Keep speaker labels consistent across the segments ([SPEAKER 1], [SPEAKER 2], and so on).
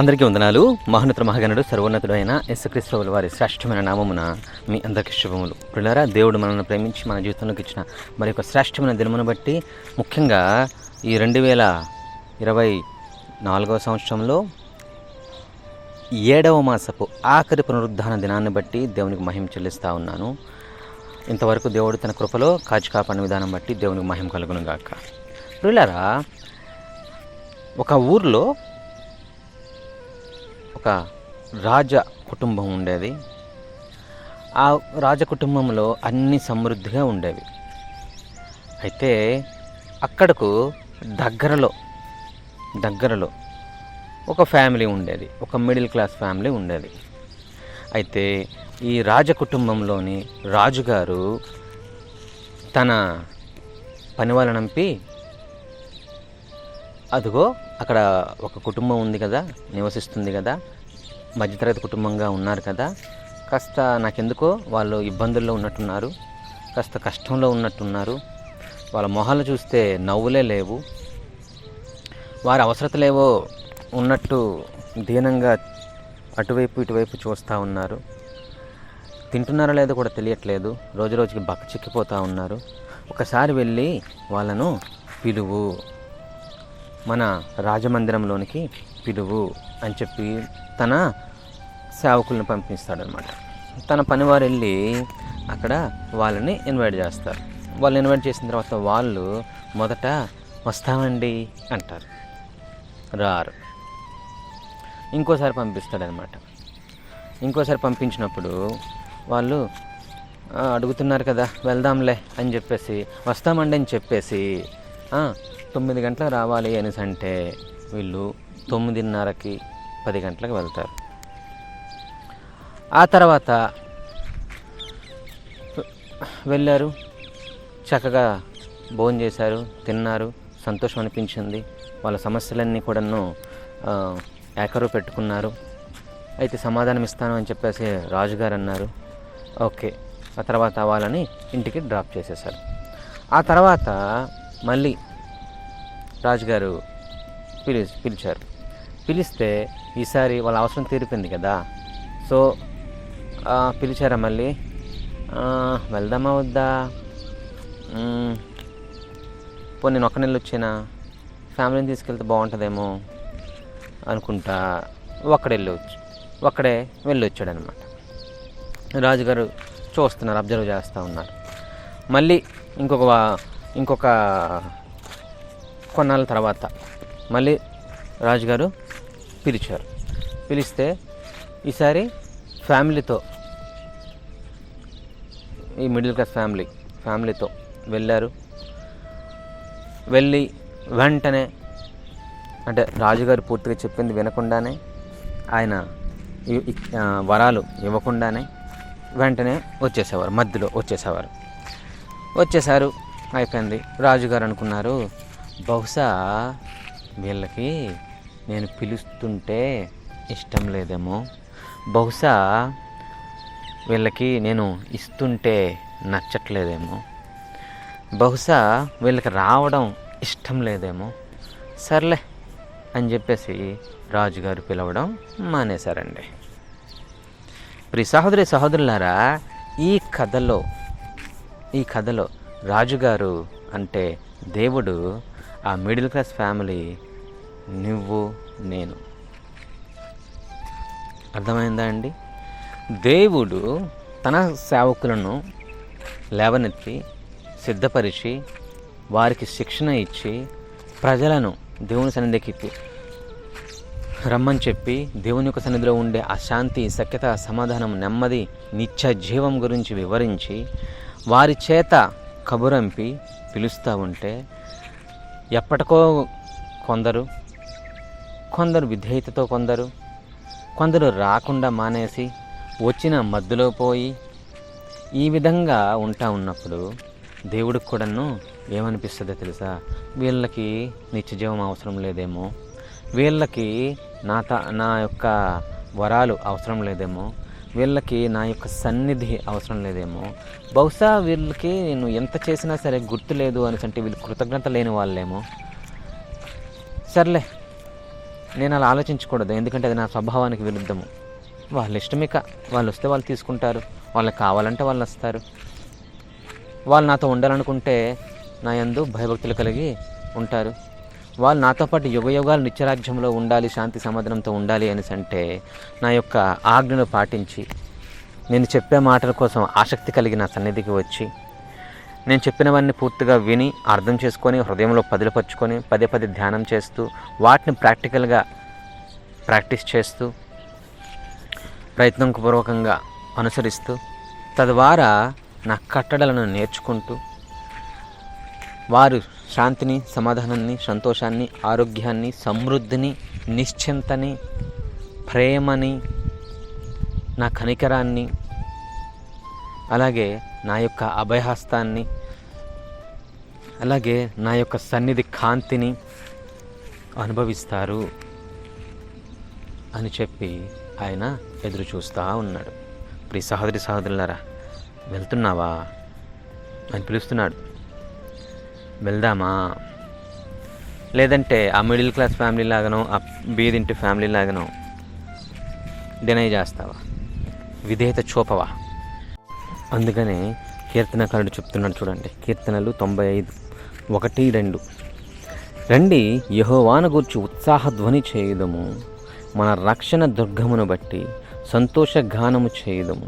[SPEAKER 1] అందరికీ వందనాలు. మహోన్నత మహాగణుడు సర్వోన్నతుడు అయిన యేసుక్రీస్తువుల వారి శ్రేష్టమైన నామమున మీ అందరికీ శుభములు. పిల్లరా దేవుడు మనల్ని ప్రేమించి మన జీవితంలోకి ఇచ్చిన మరి యొక్క శ్రేష్టమైన దినమును బట్టి ముఖ్యంగా ఈ రెండు వేల ఇరవై నాలుగవ సంవత్సరంలో ఏడవ మాసపు ఆఖరి పునరుద్ధాన దినాన్ని బట్టి దేవునికి మహిమ చెల్లిస్తూ ఉన్నాను. ఇంతవరకు దేవుడు తన కృపలో కాచి కాపాడిన విధానం బట్టి దేవునికి మహిమ కలుగును గాక పిల్లరా ఒక ఊర్లో ఒక రాజ కుటుంబం ఉండేది. ఆ రాజ కుటుంబంలో అన్ని సమృద్ధిగా ఉండేవి. అయితే అక్కడకు దగ్గరలో దగ్గరలో ఒక ఫ్యామిలీ ఉండేది ఒక మిడిల్ క్లాస్ ఫ్యామిలీ ఉండేది. అయితే ఈ రాజ కుటుంబంలోని రాజుగారు తన పని నంపి అదిగో అక్కడ ఒక కుటుంబం ఉంది కదా నివసిస్తుంది కదా మధ్యతరగతి కుటుంబంగా ఉన్నారు కదా. కాస్త నాకెందుకో వాళ్ళు ఇబ్బందుల్లో ఉన్నట్టున్నారు. కాస్త కష్టంలో ఉన్నట్టున్నారు. వాళ్ళ మొహాలు చూస్తే నవ్వులే లేవు. వారి అవసరతలేవో ఉన్నట్టు దీనంగా అటువైపు ఇటువైపు చూస్తూ ఉన్నారు. తింటున్నారో లేదో కూడా తెలియట్లేదు. రోజు రోజుకి బక్క చిక్కిపోతూ ఉన్నారు. ఒకసారి వెళ్ళి వాళ్ళను పిలువు. మన రాజమందిరంలోనికి పిలువు అని చెప్పి తన సేవకులను పంపిస్తాడనమాట. తన పనివారు వెళ్ళి అక్కడ వాళ్ళని ఇన్వైట్ చేస్తారు. వాళ్ళు ఇన్వైట్ చేసిన తర్వాత వాళ్ళు మొదట వస్తామండి అంటారు. రారు. ఇంకోసారి పంపిస్తాడనమాట. ఇంకోసారి పంపించినప్పుడు వాళ్ళు అడుగుతున్నారు కదా వెళ్దాంలే అని చెప్పేసి వస్తామండి అని చెప్పేసి తొమ్మిది గంటలకు రావాలి అనేసి అంటే వీళ్ళు తొమ్మిదిన్నరకి పది గంటలకు వెళ్తారు. ఆ తర్వాత వెళ్ళారు. చక్కగా భోజనం చేశారు తిన్నారు. సంతోషం అనిపించింది. వాళ్ళ సమస్యలన్నీ కూడాను ఏకరు పెట్టుకున్నారు. అయితే సమాధానం ఇస్తాను అని చెప్పేసి రాజుగారు అన్నారు. ఓకే. ఆ తర్వాత వాళ్ళని ఇంటికి డ్రాప్ చేసేసారు ఆ తర్వాత మళ్ళీ రాజుగారు పిలి పిలిచారు. పిలిస్తే ఈసారి వాళ్ళ అవసరం తీరిపోయింది కదా. సో పిలిచారా మళ్ళీ? వెళ్దామా వద్దా? మ్మ్. పోనీ నేను ఒక్క నెల వచ్చానా? ఫ్యామిలీని తీసుకెళ్తే బాగుంటుందేమో అనుకుంటా ఒక్కడే వెళ్ళవచ్చు ఒక్కడే వెళ్ళి వచ్చాడనమాట రాజుగారు చూస్తున్నారు అబ్జర్వ్ చేస్తూ ఉన్నారు. మళ్ళీ ఇంకొక వా- ఇంకొక కొన్నాళ్ళ తర్వాత మళ్ళీ రాజుగారు పిలిచారు. పిలిస్తే ఈసారి ఫ్యామిలీతో ఈ మిడిల్ క్లాస్ ఫ్యామిలీ ఫ్యామిలీతో వెళ్ళారు. వెళ్ళి వెంటనే అంటే రాజుగారు పూర్తిగా చెప్పింది వినకుండానే ఆయన వరాలు ఇవ్వకుండానే వెంటనే వచ్చేసేవారు మధ్యలో వచ్చేసేవారు. వచ్చేసారు అయిపోయింది. రాజుగారు అనుకున్నారు బహుశా వీళ్ళకి నేను పిలుస్తుంటే ఇష్టం లేదేమో. బహుశా వీళ్ళకి నేను ఇస్తుంటే నచ్చట్లేదేమో. బహుశా వీళ్ళకి రావడం ఇష్టం లేదేమో. సర్లే అని చెప్పేసి రాజుగారు పిలవడం మానేశారండి. ప్రి సహోదరి సహోదరులారా ఈ కథలో ఈ కథలో రాజుగారు అంటే దేవుడు ఆ మిడిల్ క్లాస్ ఫ్యామిలీ నువ్వు నేను. అర్థమైందా అండి? దేవుడు తన సేవకులను లేవనెత్తి సిద్ధపరిచి వారికి శిక్షణ ఇచ్చి ప్రజలను దేవుని సన్నిధికి రమ్మని చెప్పి దేవుని యొక్క సన్నిధిలో ఉండే ఆ శాంతి సఖ్యత సమాధానం నెమ్మది నిత్య జీవం గురించి వివరించి వారి చేత కబురంపి పిలుస్తూ ఉంటే ఎప్పటికో కొందరు కొందరు విధేయతతో కొందరు కొందరు రాకుండా మానేసి వచ్చిన మధ్యలో పోయి ఈ విధంగా ఉంటా ఉన్నప్పుడు దేవుడికి కూడాను ఏమనిపిస్తుందో తెలుసా? వీళ్ళకి నిత్యజీవం అవసరం లేదేమో. వీళ్ళకి నా త నా యొక్క వరాలు అవసరం లేదేమో. వీళ్ళకి నా యొక్క సన్నిధి అవసరం లేదేమో. బహుశా వీళ్ళకి నేను ఎంత చేసినా సరే గుర్తు లేదు అని అంటే వీళ్ళు కృతజ్ఞత లేని వాళ్ళేమో. సర్లే నేను అలా ఆలోచించకూడదు ఎందుకంటే అది నా స్వభావానికి విరుద్ధము వాళ్ళ ఇష్టమిక వాళ్ళు వస్తే వాళ్ళు తీసుకుంటారు. వాళ్ళకి కావాలంటే వాళ్ళు వస్తారు. వాళ్ళు నాతో ఉండాలనుకుంటే నా యందు భయభక్తులు కలిగి ఉంటారు. వాళ్ళు నాతో పాటు యుగయుగాలు నిత్యరాజ్యంలో ఉండాలి శాంతి సమాధానంతో ఉండాలి అనేసి అంటే నా యొక్క ఆజ్ఞను పాటించి నేను చెప్పే మాటల కోసం ఆసక్తి కలిగి నా సన్నిధికి వచ్చి నేను చెప్పినవన్నీ పూర్తిగా విని అర్థం చేసుకొని హృదయంలో పదిలపరుచుకొని పదే పదే ధ్యానం చేస్తూ వాటిని ప్రాక్టికల్గా ప్రాక్టీస్ చేస్తూ ప్రయత్నపూర్వకంగా అనుసరిస్తూ తద్వారా నా కట్టడలను నేర్చుకుంటూ వారు శాంతిని సమాధానాన్ని సంతోషాన్ని ఆరోగ్యాన్ని సమృద్ధిని నిశ్చింతని ప్రేమని నా కనికరాన్ని అలాగే నా యొక్క అభయహస్తాన్ని అలాగే నా యొక్క సన్నిధి కాంతిని అనుభవిస్తారు అని చెప్పి ఆయన ఎదురు చూస్తూ ఉన్నాడు. ప్రియ సహోదరి సహోదరులారా వెళ్తున్నావా అని పిలుస్తున్నాడు. వెళ్దామా? లేదంటే ఆ మిడిల్ క్లాస్ ఫ్యామిలీ లాగానో ఆ బీదింటి ఫ్యామిలీ లాగానో డినై చేస్తావా? విధేయత చూపవా? అందుకనే కీర్తనకారుడు చెప్తున్నాడు చూడండి. కీర్తనలు తొంభై ఐదు ఒకటి రెండు. రండి యహోవాను గూర్చి ఉత్సాహ ధ్వని చేయుదము. మన రక్షణ దుర్గమును బట్టి సంతోష గానము చేయుదము.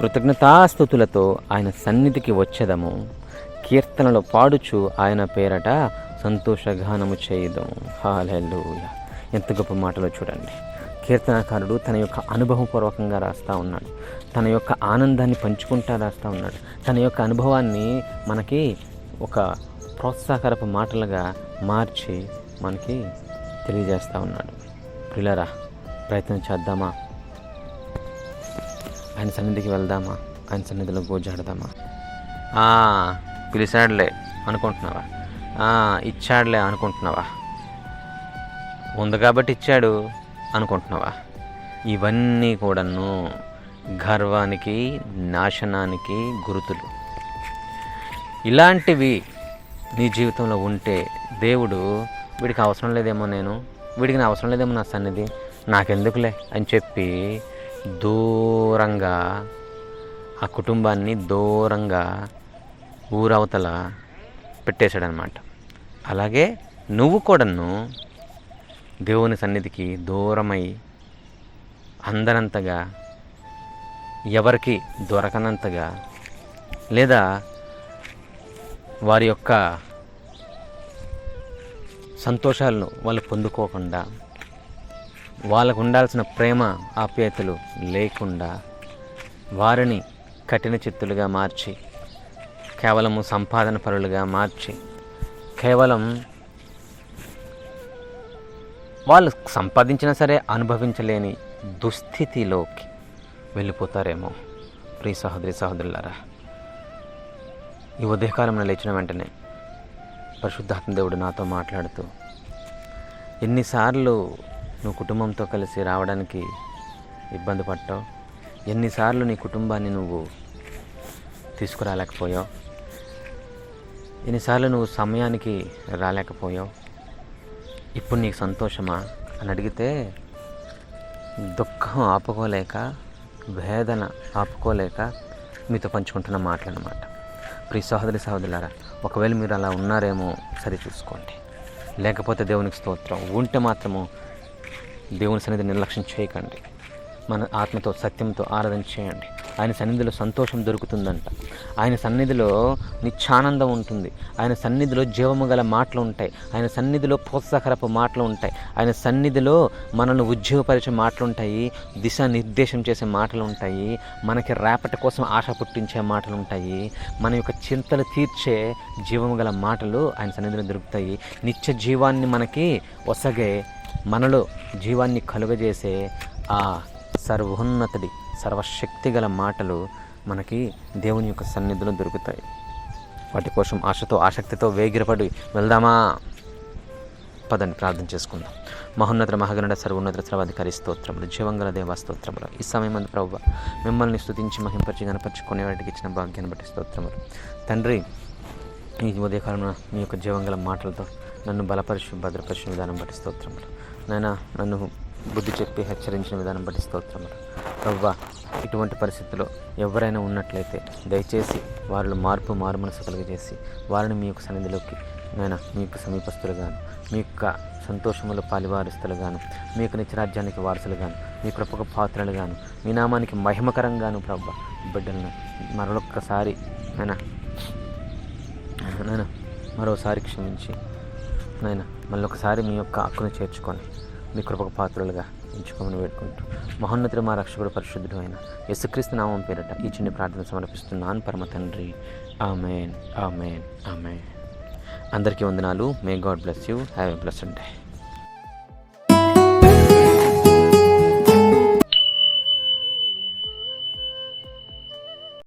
[SPEAKER 1] కృతజ్ఞతాస్థుతులతో ఆయన సన్నిధికి వచ్చేదము. కీర్తనలు పాడుచు ఆయన పేరట సంతోషగానము చేయుదము. హాలెలూయ ఎంత గొప్ప మాటలో చూడండి. కీర్తనకారుడు తన యొక్క అనుభవపూర్వకంగా రాస్తూ ఉన్నాడు. తన యొక్క ఆనందాన్ని పంచుకుంటా రాస్తూ ఉన్నాడు. తన యొక్క అనుభవాన్ని మనకి ఒక ప్రోత్సాహకరపు మాటలుగా మార్చి మనకి తెలియజేస్తూ ఉన్నాడు. ప్రిలరా ప్రయత్నం చేద్దామా? ఆయన సన్నిధికి వెళ్దామా? ఆయన సన్నిధిలో గోజాడదామా? పిలిచాడులే అనుకుంటున్నావా? ఇచ్చాడులే అనుకుంటున్నావా? ఉంది కాబట్టి ఇచ్చాడు. అనుకుంటున్నావా? ఇవన్నీ కూడాను గర్వానికి నాశనానికి గురుతులు. ఇలాంటివి నీ జీవితంలో ఉంటే దేవుడు వీడికి అవసరం లేదేమో నేను వీడికి నా అవసరం లేదేమో నా సన్నిధి నాకెందుకులే అని చెప్పి దూరంగా ఆ కుటుంబాన్ని దూరంగా ఊరవతల పెట్టేశాడనమాట. అలాగే నువ్వు కూడాను దేవుని సన్నిధికి దూరమై అందనంతగా ఎవరికి దొరకనంతగా లేదా వారి యొక్క సంతోషాలను వాళ్ళు పొందుకోకుండా వాళ్ళకు ఉండాల్సిన ప్రేమ ఆప్యాయతలు లేకుండా వారిని కఠిన చిత్తులుగా మార్చి కేవలము సంపాదన పరులుగా మార్చి కేవలం వాళ్ళు సంపాదించినా సరే అనుభవించలేని దుస్థితిలోకి వెళ్ళిపోతారేమో. ప్రియ సహోదరి సహోదరులారా ఈ ఉదయకాలంలో లేచిన వెంటనే పరిశుద్ధాత్మ దేవుడు నాతో మాట్లాడుతూ ఎన్నిసార్లు నువ్వు కుటుంబంతో కలిసి రావడానికి ఇబ్బంది పడ్డావు? ఎన్నిసార్లు నీ కుటుంబాన్ని నువ్వు తీసుకురాలేకపోయావు? ఎన్నిసార్లు నువ్వు సమయానికి రాలేకపోయావు? ఇప్పుడు నీకు సంతోషమా? అని అడిగితే దుఃఖం ఆపుకోలేక వేదన ఆపుకోలేక మీతో పంచుకుంటున్న మాటలు అన్నమాట ప్రియ సహోదరి సహోదరులారా ఒకవేళ మీరు అలా ఉన్నారేమో సరి చూసుకోండి. లేకపోతే దేవునికి స్తోత్రం. ఉంటే మాత్రము దేవుని సన్నిధి నిర్లక్ష్యం చేయకండి. మన ఆత్మతో సత్యంతో ఆరాధన చేయండి. ఆయన సన్నిధిలో సంతోషం దొరుకుతుందంట. ఆయన సన్నిధిలో నిత్యానందం ఉంటుంది. ఆయన సన్నిధిలో జీవము గల మాటలు ఉంటాయి. ఆయన సన్నిధిలో ప్రోత్సాహకరపు మాటలు ఉంటాయి. ఆయన సన్నిధిలో మనల్ని ఉద్యోగపరిచే మాటలు ఉంటాయి. దిశానిర్దేశం చేసే మాటలు ఉంటాయి. మనకి రేపటి కోసం ఆశ పుట్టించే మాటలు ఉంటాయి. మన యొక్క చింతలు తీర్చే జీవము గల మాటలు ఆయన సన్నిధిలో దొరుకుతాయి. నిత్య జీవాన్ని మనకి ఒసగే మనలో జీవాన్ని కలుగజేసే ఆ సర్వోన్నతుడి సర్వశక్తి గల మాటలు మనకి దేవుని యొక్క సన్నిధిలో దొరుకుతాయి. వాటి కోసం ఆశతో ఆసక్తితో వేగిరపడి వెళ్దామా? పదని ప్రార్థన చేసుకుందాం. మహోన్నత మహగనుడ సర్వోన్నత సర్వాధికారి స్తోత్రములు జీవంగల దేవా స్తోత్రములు. ఈ సమయం అందు ప్రభు మిమ్మల్ని స్థుతించి మహింపరిచి గణపరుచుకునే వాటికి ఇచ్చిన భాగ్యాన్ని బట్టి స్తోత్రములు. తండ్రి ఈ ఉదయకాలంలో మీ యొక్క జీవంగల మాటలతో నన్ను బలపరిచి భద్రపరిచిన విధానం బట్టి స్తోత్రములు. నాయన నన్ను బుద్ధి చెప్పి హెచ్చరించిన విధానం బట్టి స్తోత్రం. ప్రవ్వా ఇటువంటి పరిస్థితిలో ఎవరైనా ఉన్నట్లయితే దయచేసి వారిలో మార్పు మారు మనసు వారిని మీ యొక్క సన్నిధిలోకి నేను మీ యొక్క సమీపస్తులుగాను మీ యొక్క సంతోషములో పాలివారిస్తులుగాను మీ యొక్క నిత్యరాజ్యానికి వారసులుగాను మీ కృపకు పాత్రలుగాను మీ నామానికి మహిమకరంగాను ప్రవ్వ బిడ్డలను మరొక్కసారి నేను నాయన మరోసారి క్షమించి నాయన మళ్ళొకసారి మీ యొక్క హక్కును చేర్చుకొని మీ కృపకు పాత్రలుగా ఎంచుకోమని వేడుకుంటూ. మహోన్నతుడు మా రక్షకుడు పరిశుద్ధుడు అయిన యేసుక్రీస్తు నామం పేరట ఈ చిన్న ప్రార్థన సమర్పిస్తున్నాను. పరమ తండ్రి. ఆమెన్. ఆమెన్. ఆమెన్. అందరికీ వందనాలు. May God bless you. Have a blessed day.